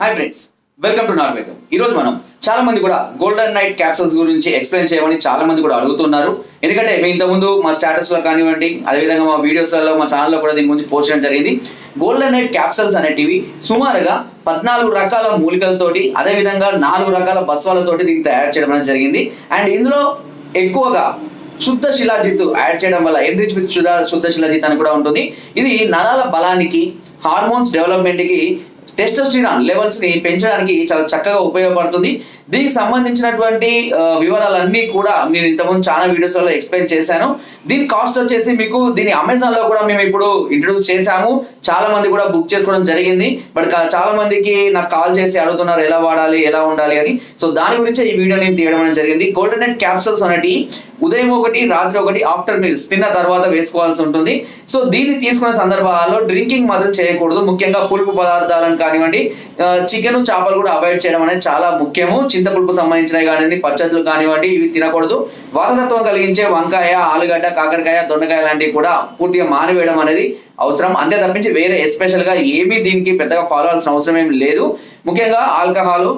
Hi friends welcome to not welcome ఈ రోజు మనం చాలా మంది కూడా గోల్డెన్ నైట్ క్యాప్సూల్స్ గురించి ఎక్స్ప్లెయిన్ చేయమని చాలా మంది కూడా అడుగుతున్నారు. ఎందుకంటే మేము ఇంతకుముందు మా స్టేటస్లో కానివ్వండి అదేవిధంగా మా వీడియోస్లలో మా ఛానల్లో కూడా దీని గురించి పోస్ట్ చేయడం జరిగింది. గోల్డెన్ నైట్ క్యాప్సూల్స్ అనేటివి సుమారుగా పద్నాలుగు రకాల మూలికలతోటి అదేవిధంగా నాలుగు రకాల బస్వాలతోటి దీన్ని తయారు చేయడం అనేది జరిగింది. అండ్ ఇందులో ఎక్కువగా శుద్ధ శిలాజిత్ యాడ్ చేయడం వల్ల ఎన్రిచ్ విత్ శుద్ధ శుద్ధ శిలాజిత్ అని కూడా ఉంటుంది. ఇది నరాల బలానికి హార్మోన్స్ డెవలప్మెంట్కి టెస్టోస్టిరాన్ లెవెల్స్ని పెంచడానికి చాలా చక్కగా ఉపయోగపడుతుంది. దీనికి సంబంధించినటువంటి వివరాలన్నీ కూడా నేను ఇంతకుముందు చాలా వీడియోస్లలో ఎక్స్ప్లెయిన్ చేశాను. దీని కాస్ట్ వచ్చేసి మీకు దీని అమెజాన్లో కూడా మేము ఇప్పుడు ఇంట్రడ్యూస్ చేశాము. చాలా మంది కూడా బుక్ చేసుకోవడం జరిగింది. బట్ చాలా మందికి నాకు కాల్ చేసి అడుగుతున్నారు ఎలా వాడాలి ఎలా ఉండాలి అని. సో దాని గురించి ఈ వీడియో నేను తీయడం జరిగింది. గోల్డెన్ నైట్ క్యాప్సూల్స్ ఉదయం ఒకటి రాత్రి ఒకటి ఆఫ్టర్ మీల్స్ తిన్న తర్వాత వేసుకోవాల్సి ఉంటుంది. సో దీన్ని తీసుకున్న సందర్భాల్లో డ్రింకింగ్ మాత్రం చేయకూడదు. ముఖ్యంగా పులుపు పదార్థాలను కానివ్వండి చికెన్ చేపలు కూడా అవాయిడ్ చేయడం అనేది చాలా ముఖ్యము. చింతపులుపు సంబంధించినవి కానివ్వండి పచ్చతులు కానివ్వండి ఇవి తినకూడదు. వాతతత్వం కలిగించే వంకాయ ఆలుగడ్డ కాకరకాయ దొండకాయ లాంటివి కూడా పూర్తిగా మానివేయడం అనేది అవసరం. అంతే తప్పించి వేరే ఎస్పెషల్గా ఏమీ దీనికి పెద్దగా ఫాలో అవ్వాల్సిన అవసరం ఏమి లేదు. ముఖ్యంగా ఆల్కహాల్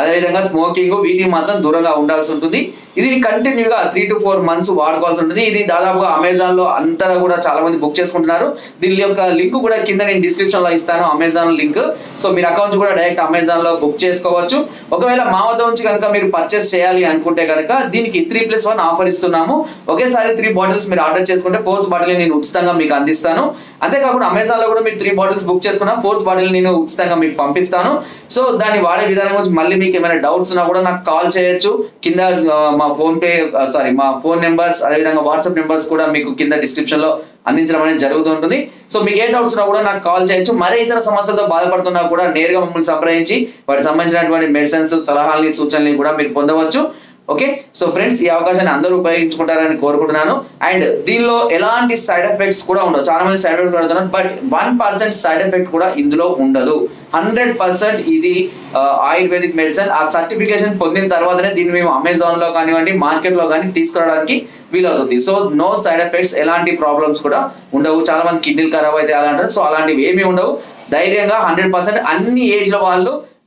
అదేవిధంగా స్మోకింగ్ వీటికి మాత్రం దూరంగా ఉండాల్సి ఉంటుంది. ఇది కంటిన్యూగా త్రీ టు ఫోర్ మంత్స్ వాడుకోవాల్సి ఉంటుంది. ఇది దాదాపుగా అమెజాన్లో అంతా కూడా చాలా మంది బుక్ చేసుకుంటున్నారు. దీని యొక్క లింక్ కూడా కింద నేను డిస్క్రిప్షన్లో ఇస్తాను అమెజాన్ లింక్. సో మీరు అకౌంట్ కూడా డైరెక్ట్ అమెజాన్లో బుక్ చేసుకోవచ్చు. ఒకవేళ మా వద్ద నుంచి కనుక మీరు పర్చేస్ చేయాలి అనుకుంటే కనుక దీనికి త్రీ ప్లస్ వన్ ఆఫర్ ఇస్తున్నాము. ఒకేసారి త్రీ బాటిల్స్ మీరు ఆర్డర్ చేసుకుంటే ఫోర్త్ బాటిల్ నేను ఉచితంగా మీకు అందిస్తాను. అంతేకాకుండా అమెజాన్లో కూడా మీరు త్రీ బాటిల్స్ బుక్ చేసుకున్నా ఫోర్త్ బాటిల్ నేను ఉచితంగా మీకు పంపిస్తాను. సో దాన్ని వాడే విధానం గురించి మళ్ళీ మీకు ఏమైనా డౌట్స్ ఉన్నా కూడా నాకు కాల్ చేయొచ్చు. కింద మా మా ఫోన్ పే సారీ మా ఫోన్ నెంబర్స్ అదేవిధంగా వాట్సాప్ నెంబర్స్ కూడా మీకు కింద డిస్క్రిప్షన్లో అందించడం అనేది జరుగుతుంటుంది సో మీకు ఏ డౌట్స్ ఉన్నా కూడా నాకు కాల్ చేయొచ్చు. మరే ఇతర సమస్యలతో బాధపడుతున్నా కూడా నేరుగా మమ్మల్ని సంప్రదించి వాటికి సంబంధించినటువంటి మెడిసిన్స్ సలహాలని సూచనలు కూడా మీరు పొందవచ్చు. ఓకే సో ఫ్రెండ్స్ ఈ అవకాశాన్ని అందరూ ఉపయోగించుకుంటారని కోరుకుంటున్నాను. అండ్ దీనిలో ఎలాంటి సైడ్ ఎఫెక్ట్స్ కూడా ఉండవు. చాలా మంది సైడ్ ఎఫెక్ట్ పడుతున్నారు but one percent side effect కూడా ఇందులో ఉండదు. హండ్రెడ్ పర్సెంట్ ఇది ఆయుర్వేదిక్ మెడిసిన్ ఆ సర్టిఫికేషన్ పొందిన తర్వాతనే దీన్ని మేము అమెజాన్లో కానివ్వండి మార్కెట్లో కానీ తీసుకురావడానికి వీలవుతుంది. సో నో సైడ్ ఎఫెక్ట్స్ ఎలాంటి ప్రాబ్లమ్స్ కూడా ఉండవు. చాలా మంది కిడ్నీలు ఖరాబ్ అయితే అలా అంటారు. సో అలాంటివి ఏమీ ఉండవు. ధైర్యంగా హండ్రెడ్ పర్సెంట్ అన్ని ఏజ్లో వాళ్ళు